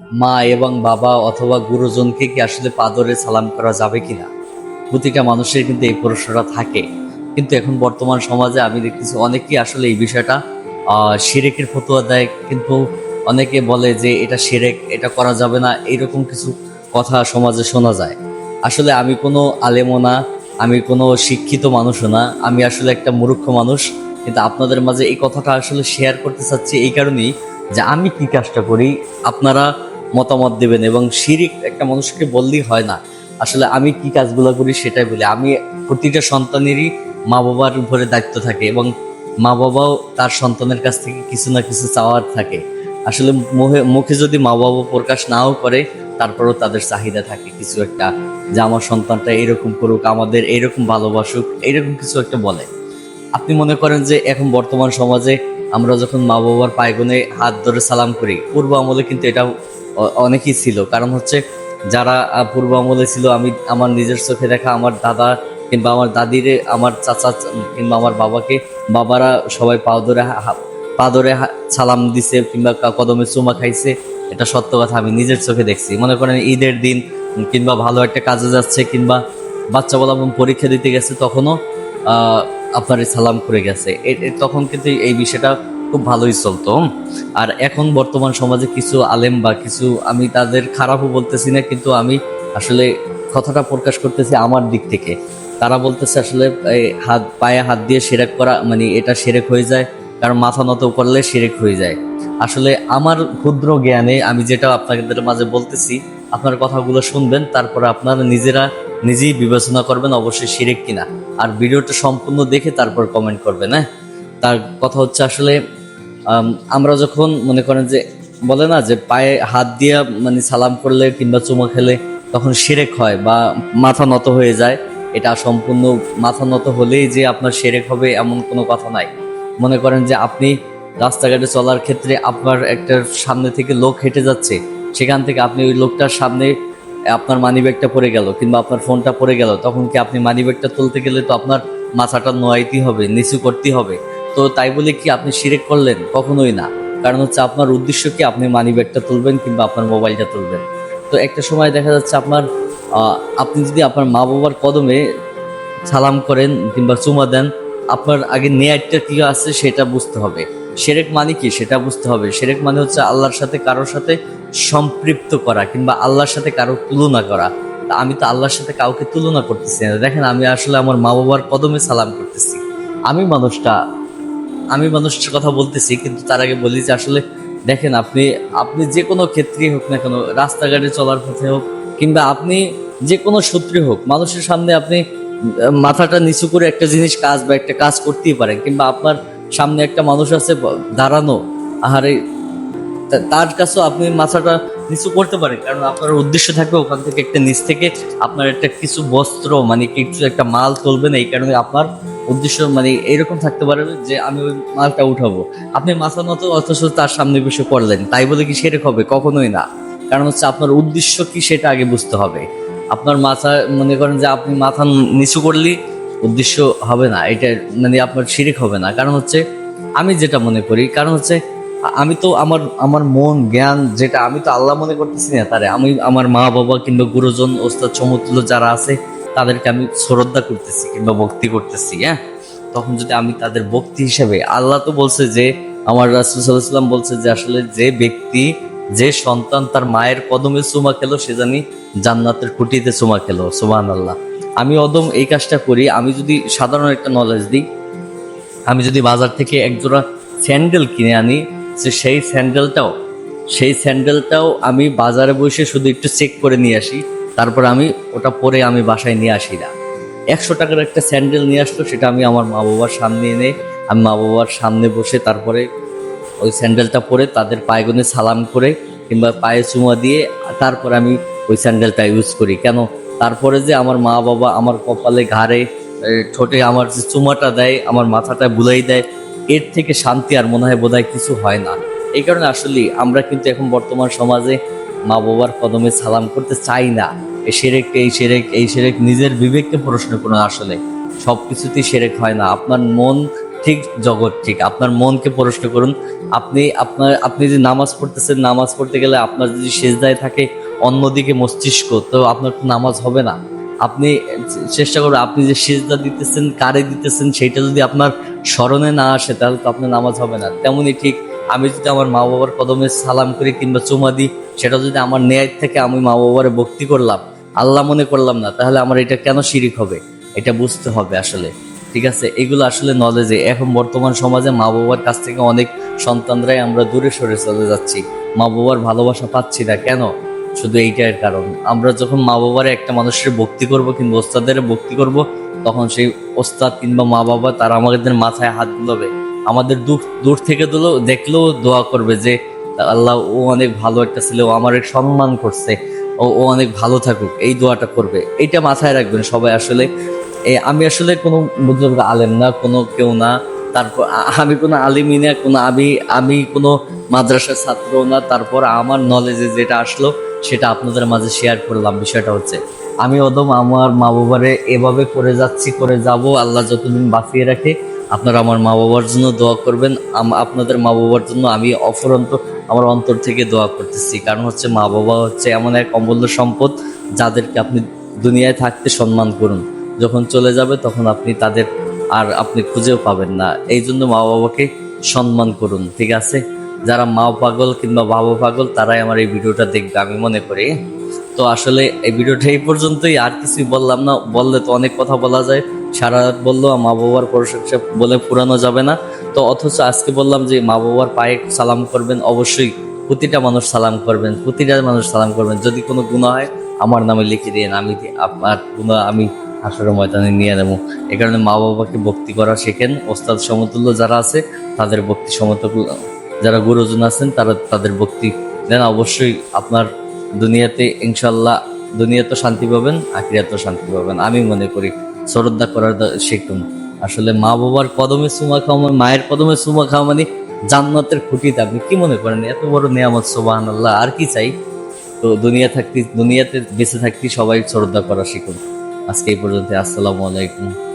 মা এবং বাবা অথবা গুরুজনকে কি আসলে পাদরে সালাম করা যাবে কিনা? প্রতিটা মানুষের কিন্তু এই প্রশ্নটা থাকে। কিন্তু এখন বর্তমান সমাজে আমি দেখতেছি অনেকেই আসলে এই বিষয়টা আহ, শিরেকের ফতোয়া দেয়। কিন্তু অনেকে বলে যে এটা শিরেক এটা করা যাবে না এইরকম কিছু কথা সমাজে শোনা যায়। আসলে আমি কোনো আলেমও না আমি কোনো শিক্ষিত মানুষও না আমি আসলে একটা মূর্খ মানুষ। কিন্তু আপনাদের মাঝে এই কথাটা আসলে শেয়ার করতে চাচ্ছি এই কারণেই যে আমি কি কাজটা করি আপনারা মতামত দেবেন এবং শিরিক একটা মানুষকে বললেই হয় না। আসলে আমি কি কাজগুলো করি সেটাই বলি। আমি প্রতিটা সন্তানেরই মা বাবার উপরে দায়িত্ব থাকে এবং মা বাবাও তার সন্তানের কাছ থেকে কিছু না কিছু চাওয়ার থাকে। আসলে মুখে যদি মা বাবা প্রকাশ নাও করে, তারপরেও তাদের চাহিদা থাকে কিছু একটা যে আমার সন্তানটা এরকম করুক, আমাদের এইরকম ভালোবাসুক এইরকম কিছু একটা বলে। আপনি মনে করেন যে এখন বর্তমান সমাজে আমরা যখন মা বাবার পায়গুনে হাত ধরে সালাম করি, পূর্ব আমলে কিন্তু এটা অনেকই ছিল। কারণ হচ্ছে যারা পূর্ব আমলে ছিল, আমি আমার নিজের চোখে দেখা আমার দাদা কিংবা আমার দাদিরে, আমার চাচা কিংবা আমার বাবাকে, বাবারা সবাই পা ধরে পা ধরে সালাম দিছে কিংবা কদমে চুমা খাইছে। এটা সত্য কথা, আমি নিজের চোখে দেখছি। মনে করেন ঈদের দিন কিংবা ভালো একটা কাজে যাচ্ছে কিংবা বাচ্চা বলা পরীক্ষা দিতে গেছে, তখনও আপনার সালাম করে গেছে। তখন কিন্তু এই বিষয়টা খুব ভালোই চলতো। আর এখন বর্তমান সমাজে কিছু আলেম বা কিছু আমি তাদের খারাপও বলতেছি না, কিন্তু আমি আসলে কথাটা প্রকাশ করতেছি আমার দিক থেকে। তারা বলতেছে আসলে হাত, পায়ে হাত দিয়ে সেরেক করা মানে এটা সেরেক হয়ে যায়, কারণ মাথা নত করলে সেরেক হয়ে যায়। আসলে আমার ক্ষুদ্র জ্ঞানে আমি যেটা আপনাদের মাঝে বলতেছি, আপনার কথাগুলো শুনবেন, তারপরে আপনারা নিজেরা নিজেই বিবেচনা করবেন অবশ্যই শিরেক কিনা। আর ভিডিওটা সম্পূর্ণ দেখে তারপর কমেন্ট করবেন হ্যাঁ? তার কথা হচ্ছে আসলে আমরা যখন মনে করেন যে, বলে না যে পায়ে হাত দিয়া মানে সালাম করলে কিংবা চুমা খেলে তখন শিরেক হয় বা মাথা নত হয়ে যায়। এটা সম্পূর্ণ মাথা নত হলেই যে আপনার শিরেক হবে এমন কোনো কথা নাই। মনে করেন যে আপনি রাস্তাঘাটে চলার ক্ষেত্রে আপনার একটা সামনে থেকে লোক হেঁটে যাচ্ছে, সেখান থেকে আপনি ওই লোকটার সামনে আপনার মানিব্যাগটা পড়ে গেল কিংবা আপনার ফোনটা পড়ে গেল, তখন কি আপনি মানিব্যাগটা তুলতে গেলে তো আপনার মাথাটা নোয়াইতেই হবে, নিচু করতেই হবে। তো তাই বলে কি আপনি সিরেক করলেন? কখনোই না। কারণ হচ্ছে আপনার উদ্দেশ্য কি? আপনি মানি ব্যাগটা তুলবেন কিংবা আপনার মোবাইলটা তুলবেন। তো একটা সময় দেখা যাচ্ছে আপনার আপনি যদি আপনার মা বাবার কদমে সালাম করেন কিংবা চুমা দেন, আপনার আগে নেয়ারটা কি আছে, সেটা বুঝতে হবে। সেরেক মানে কি? সেটা বুঝতে হবে। সেরেক মানে হচ্ছে আল্লাহর সাথে, কারোর সাথে সম্পৃক্ত করা কিংবা আল্লাহর সাথে কারোর তুলনা করা। আমি তো আল্লাহর সাথে কাউকে তুলনা করতেছি না। দেখেন আমি আসলে আমার মা বাবার কদমে সালাম করতেছি। আমি মানুষটা আমি মানুষের কথা বলতেছি, কিন্তু তার আগে বলি যে আসলে দেখেন, আপনি আপনি যে কোনো ক্ষেত্রেই হোক না কেন, রাস্তাঘাটে চলার পথে হোক, কিংবা আপনি যে কোনো সূত্রে হোক, মানুষের সামনে আপনি মাথাটা নিচু করে একটা জিনিস কাজ বা একটা কাজ করতেই পারেন, কিংবা আপনার সামনে একটা মানুষ আছে দাঁড়ানো, আহারে তার কাছেও আপনি মাথাটা নিচু করতে পারেন, কারণ আপনার উদ্দেশ্য থাকবে ওখান থেকে একটা নিচ থেকে আপনার একটা কিছু বস্ত্র মানে কিছু একটা মাল তুলবেন, এই কারণে আপনার উদ্দেশ্য মানে এরকম থাকতে পারে যে আমি ওই মালটা উঠাবো। আপনি মাথা মতো অথচ তার সামনে বসে করলেন তাই বলে কি সেরেক হবে? কখনোই না। কারণ হচ্ছে আপনার উদ্দেশ্য কি সেটা আগে বুঝতে হবে। আপনার মাথা, মনে করেন যে আপনি মাথা নিচু করলেই উদ্দেশ্য হবে না। এটা মানে আপনার শিরিক হবে না। কারণ হচ্ছে আমি যেটা মনে করি, কারণ হচ্ছে আমি তো আমার আমার মন, জ্ঞান যেটা আমি তো আল্লাহ মনে করতেছি না তারে। আমি আমার মা বাবা কিংবা গুরুজন, ওস্তাদ, সমতুল্য যারা আছে তাদেরকে আমি শ্রদ্ধা করতেছি কিংবা ভক্তি করতেছি হ্যাঁ? তখন যদি আমি তাদের ভক্তি হিসেবে, আল্লাহ তো বলছে যে, আমার রাসুসাল্লাম বলছে যে, আসলে যে ব্যক্তি, যে সন্তান তার মায়ের কদমে চুমা খেলো, সে জানি জান্নাতের খুঁটিতে চুমা খেলো সুবাহ আল্লাহ আমি অদম এই কাজটা করি, আমি যদি সাধারণ একটা নলেজ দিই, আমি যদি বাজার থেকে একজোড়া স্যান্ডেল কিনে আনি যে সেই স্যান্ডেলটাও সেই স্যান্ডেলটাও আমি বাজারে বসে শুধু একটু চেক করে নিয়ে আসি তারপর আমি ওটা পরে আমি বাসায় নিয়ে আসি না। একশো টাকার একটা স্যান্ডেল নিয়ে আসলো, সেটা আমি আমার মা বাবার সামনে এনে, আমি মা বাবার সামনে বসে তারপরে ওই স্যান্ডেলটা পরে তাদের পায়গুনে সালাম করে কিংবা পায়ে চুমা দিয়ে তারপর আমি ওই স্যান্ডেলটা ইউজ করি। কেন? তারপরে যে আমার মা বাবা আমার কপালে ঘাড়ে ঠোঁটে আমার যে চুমাটা দেয়, আমার মাথাটা বুলাই দেয়, এর থেকে শান্তি আর মনে হয় বোধহয় কিছু হয় না। এই কারণে আসলে আমরা কিন্তু এখন বর্তমান সমাজে মা বাবার কদমে সালাম করতে চাই না। এই সেরেক এই সেরেক এই সেরেক নিজের বিবেককে প্রশ্ন করুন আসলে সব কিছুতেই সেরেক হয় না। আপনার মন ঠিক, জগৎ ঠিক। আপনার মনকে প্রশ্ন করুন, আপনি আপনার, আপনি যে নামাজ পড়তেছেন, নামাজ পড়তে গেলে আপনার যদি সেজদায় থাকে অন্যদিকে মস্তিষ্ক, তো আপনার তো নামাজ হবে না। আপনি চেষ্টা করবেন আপনি যে সেজদা দিতেছেন, কারে দিতেছেন, সেটা যদি আপনার স্মরণে না আসে, তাহলে তো আপনার নামাজ হবে না। তেমনই ঠিক আমি যদি আমার মা বাবার কদমে সালাম করি কিংবা চুমা দিই, সেটা যদি আমার ন্যায় থেকে আমি মা বাবারে ভক্তি করলাম, আল্লাহ মনে করলাম না, তাহলে আমার এটা কেন শিরিক হবে? এটা বুঝতে হবে আসলে। ঠিক আছে? এগুলো আসলে নলেজে এখন বর্তমান সমাজে মা বাবার কাছ থেকে অনেক সন্তানরাই আমরা দূরে সরে চলে যাচ্ছি। মা বাবার ভালোবাসা পাচ্ছি না। কেন? শুধু এইটার কারণ। আমরা যখন মা বাবার একটা মানুষের ভক্তি করব কিংবা ওস্তাদের ভক্তি করব, তখন সেই ওস্তাদ কিংবা মা বাবা তারা আমাদের মাথায় হাত বুলাবে। আমাদের দূর দূর থেকে দেখলেও দোয়া করবে যে, আল্লাহ ও অনেক ভালো একটা ছেলে, ও আমার সম্মান করছে, ও ও অনেক ভালো থাকুক, এই দোয়াটা করবে। এইটা মাথায় রাখবেন সবাই আসলে। আমি আসলে কোনো বুজুর্গ আলেম না, কোনো কেউ না। তারপর আমি কোনো আলিমই না, কোনো আমি আমি কোনো মাদ্রাসার ছাত্র না। তারপর আমার নলেজে যেটা আসলো, সেটা আপনাদের মাঝে শেয়ার করলাম। বিষয়টা হচ্ছে, আমি ওদম আমার মা বাবারে এভাবে করে যাচ্ছি, করে যাব, আল্লাহ যতদিন বাঁচিয়ে রাখে আপনারা আমার মা বাবার জন্য দোয়া করবেন। আপনাদের মা বাবার জন্য আমি অফরন্ত আমার অন্তর থেকে দোয়া করতেছি। কারণ হচ্ছে মা বাবা হচ্ছে এমন এক অমূল্য সম্পদ যাদেরকে আপনি দুনিয়ায় থাকতে সম্মান করুন। যখন চলে যাবে তখন আপনি তাদের আর আপনি খুঁজেও পাবেন না। এই জন্য মা বাবাকে সম্মান করুন, ঠিক আছে? যারা মা পাগল কিংবা বাবা পাগল, তারাই আমার এই ভিডিওটা দেখবে, আমি মনে করি। তো আসলে এই ভিডিওটা এই পর্যন্তই। আর কিছুই বললাম না। বললে তো অনেক কথা বলা যায়। সারা রাত বললেও মা বাবার প্রশংসা বলে পুরানো যাবে না। তো অথচ আজকে বললাম যে, মা বাবার পায়ে সালাম করবেন। অবশ্যই প্রতিটা মানুষ সালাম করবেন। প্রতিটা মানুষ সালাম করবেন। যদি কোনো গুণা হয়, আমার নামে লিখে দিন আমি আপনার গুণা আমি আসরের ময়দানে নিয়ে নেব। এ কারণে মা বাবাকে ভক্তি করা শেখেন। ওস্তাদ সমতুল্য যারা আছে, তাদের ভক্তি সমতুল্য যারা গুরুজন আছেন, তারা তাদের ভক্তি দেন। অবশ্যই আপনার দুনিয়াতে ইনশাল্লাহ দুনিয়াতে শান্তি পাবেন, আখিরাতেও শান্তি পাবেন। আমি মনে করি শ্রদ্ধা করার শিখুন আসলে মা বাবার কদমে সুমা খাওয়া মানে মায়ের কদমে সুমা খাওয়া মানে জান্নাতের খুঁটিতে। আপনি কি মনে করেন, এত বড় নিয়ামত সোবাহান আল্লাহ আর কি চাই? তো দুনিয়া থাকতে, দুনিয়াতে বেঁচে থাকতে সবাই শ্রদ্ধা করা শিখুন। আজকে এই পর্যন্ত আসসালামু আলাইকুম।